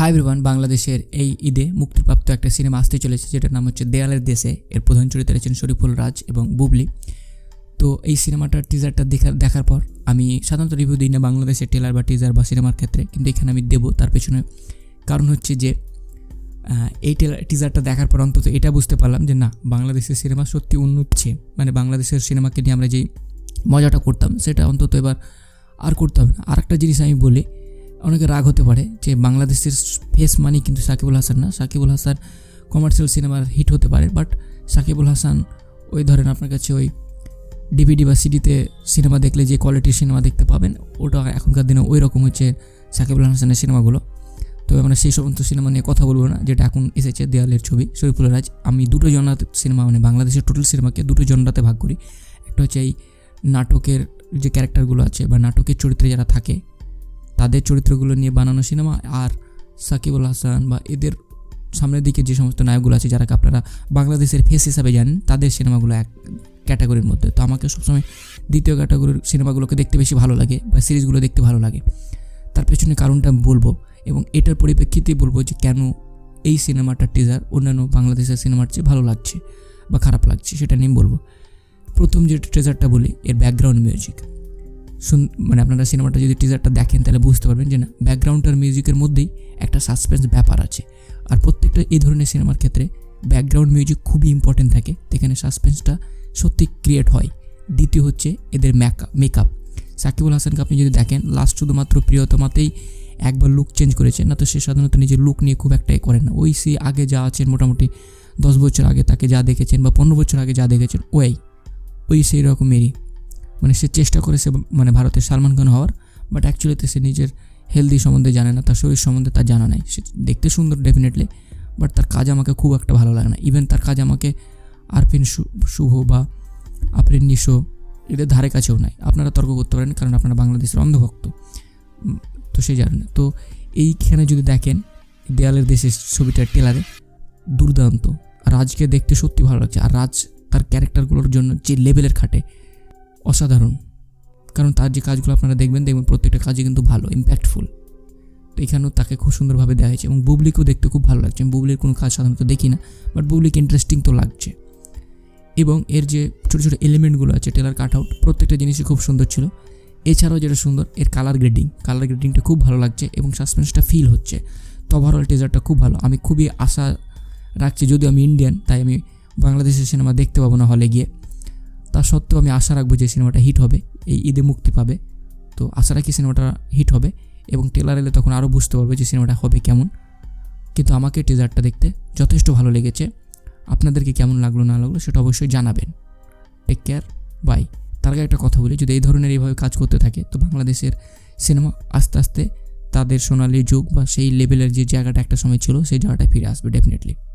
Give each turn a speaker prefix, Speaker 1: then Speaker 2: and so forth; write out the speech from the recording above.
Speaker 1: Hi everyone বাংলাদেশের এই ঈদে মুক্তিপ্রাপ্ত একটা সিনেমা আসতে চলেছে, যেটার নাম হচ্ছে দেয়ালের দেশে। এর প্রধান চরিত্রে রয়েছেন শরীফুল রাজ এবং বুবলি। তো এই সিনেমাটার টিজারটা দেখার দেখার পর আমি সাধারণত রিভিউ দিই না বাংলাদেশের টেলার বা টিজার বা সিনেমার ক্ষেত্রে, কিন্তু এখানে আমি দেবো তার পেছনে। কারণ হচ্ছে যে এই টেলার টিজারটা দেখার পর অন্তত এটা বুঝতে পারলাম যে না, বাংলাদেশের সিনেমা সত্যি উন্নতছে। মানে বাংলাদেশের সিনেমাকে নিয়ে আমরা যেই মজাটা করতাম, সেটা অন্তত এবার আর করতে হবে না। আর একটা জিনিস আমি বলি অনেকে রাগ হতে পারে যে বাংলাদেশের ফেস মানি কিন্তু সাকিবুল হাসান না। সাকিবুল হাসান কমার্শিয়াল সিনেমার হিট হতে পারে বাট সাকিবুল হাসান ওই ধরেন আপনার কাছে ওই ডিভিডি বা সিডিতে সিনেমা দেখলে যে কোয়ালিটির সিনেমা দেখতে পাবেন, ওটা এখনকার দিনে ওই রকম হচ্ছে সাকিবুল হাসানের সিনেমাগুলো তো আমরা সেই সমস্ত সিনেমা নিয়ে কথা বলব না, যেটা এখন এসেছে দেয়ালের ছবি, শরীফুল রাজ। আমি দুটো জনরাতে সিনেমা মানে বাংলাদেশের টোটাল সিনেমাকে দুটো জনরাতে ভাগ করি। একটা হচ্ছে এই নাটকের যে ক্যারেক্টারগুলো আছে বা নাটকের চরিত্রে যারা থাকে তাদের চরিত্রগুলো নিয়ে বানানো সিনেমা আর সাকিবুল হাসান বা এদের সামনের দিকে যে সমস্ত নায়কগুলো আছে যারাকে আপনারা বাংলাদেশের ফেস হিসাবে জানেন, তাদের সিনেমাগুলো এক ক্যাটাগরির মধ্যে। তো আমাকে সবসময় দ্বিতীয় ক্যাটাগরির সিনেমাগুলোকে দেখতে বেশি ভালো লাগে বা সিরিজগুলো দেখতে ভালো লাগে। তার পেছনে কারণটা বলব এবং এটার পরিপ্রেক্ষিতেই বলব যে কেন এই সিনেমাটার টিজার অন্যান্য বাংলাদেশের সিনেমার চেয়ে ভালো লাগছে বা খারাপ লাগছে, সেটা নিয়ে বলব। প্রথম যে ট্রেজারটা বলি, এর ব্যাকগ্রাউন্ড মিউজিক মানে আপনারা সিনেমাটা যদি টিজারটা দেখেন, তাহলে বুঝতে পারবেন যে না ব্যাকগ্রাউন্ডটার মিউজিকের মধ্যেই একটা সাসপেন্স ব্যাপার আছে। আর প্রত্যেকটা এই ধরনের সিনেমার ক্ষেত্রে ব্যাকগ্রাউন্ড মিউজিক খুবই ইম্পর্টেন্ট থাকে। এখানে সাসপেন্সটা সত্যি ক্রিয়েট হয়। দ্বিতীয় হচ্ছে এদের মেকআপ মেকআপ সাকিবুল হাসানকে আপনি যদি দেখেন লাস্ট শুধুমাত্র প্রিয়তমাতেই একবার লুক চেঞ্জ করেছে। না তো সে সাধারণত নিজের লুক নিয়ে খুব একটাই করেন না। ওই সে আগে যা আছেন মোটামুটি দশ বছর আগে তাকে যা দেখেছেন বা পনেরো বছর আগে যা দেখেছেন, ওই ওই সেই রকমেরই। মানে সে চেষ্টা করে সে মানে ভারতের সালমান খান হওয়ার বাট অ্যাকচুয়ালিতে সে নিজের হেলদি সম্বন্ধে জানে না, তার শরীর সম্বন্ধে তার জানা নাই। সে দেখতে সুন্দর ডেফিনেটলি বাট তার কাজ আমাকে খুব একটা ভালো লাগে না। ইভেন তার কাজ আমাকে আরফিন শুভ বা আফরিন নিশো এদের ধারে কাছেও নাই। আপনারা তর্ক করতে পারেন, কারণ আপনারা বাংলাদেশের অন্ধভক্ত। তো সেই জানেন তো এইখানে যদি দেখেন, দেয়ালের দেশের ছবিটার টেলারে দুর্দান্ত। রাজকে দেখতে সত্যি ভালো লাগছে। আর রাজ তার ক্যারেক্টারগুলোর জন্য যে লেভেলের খাটে অসাধারণ। কারণ তার যে কাজগুলো আপনারা দেখবেন দেখবেন প্রত্যেকটা কাজই কিন্তু ভালো ইম্প্যাক্টফুল তো এখানেও তাকে খুব সুন্দরভাবে দেওয়া হয়েছে এবং বুবলিকেও দেখতে খুব ভালো লাগছে। আমি বুবলির কোনো কাজ সাধারণত দেখি না বাট বুবলিকে ইন্টারেস্টিং তো লাগছে। এবং এর যে ছোটো ছোটো এলিমেন্টগুলো আছে টেলার কাট আউট প্রত্যেকটা জিনিসই খুব সুন্দর ছিল। এছাড়াও যেটা সুন্দর, এর কালার গ্রেডিং কালার গ্রেডিংটা খুব ভালো লাগছে এবং সাসপেন্সটা ফিল হচ্ছে। তো ওভারঅল টিজারটা খুব ভালো। আমি খুবই আশা রাখছি, যদিও আমি ইন্ডিয়ান তাই আমি বাংলাদেশের সিনেমা দেখতে পাবো না হলে গিয়ে। তা সত্ত্বেও আমি আশা রাখব যে সিনেমাটা হিট হবে, এই ঈদে মুক্তি পাবে। তো আশা রাখি সিনেমাটা হিট হবে এবং টেলার এলে তখন আরও বুঝতে পারবে যে সিনেমাটা হবে কেমন। কিন্তু আমাকে টিজারটা দেখতে যথেষ্ট ভালো লেগেছে। আপনাদেরকে কেমন লাগল, না লাগল সেটা অবশ্যই জানাবেন। টেক কেয়ার বাই তার আগে একটা কথা বলি, যদি এই ধরনের এইভাবে কাজ করতে থাকে, তো বাংলাদেশের সিনেমা আস্তে আস্তে তাদের সোনালি যুগ বা সেই লেভেলের যে জায়গাটা একটা সময় ছিল, সেই জায়গাটা ফিরে আসবে ডেফিনেটলি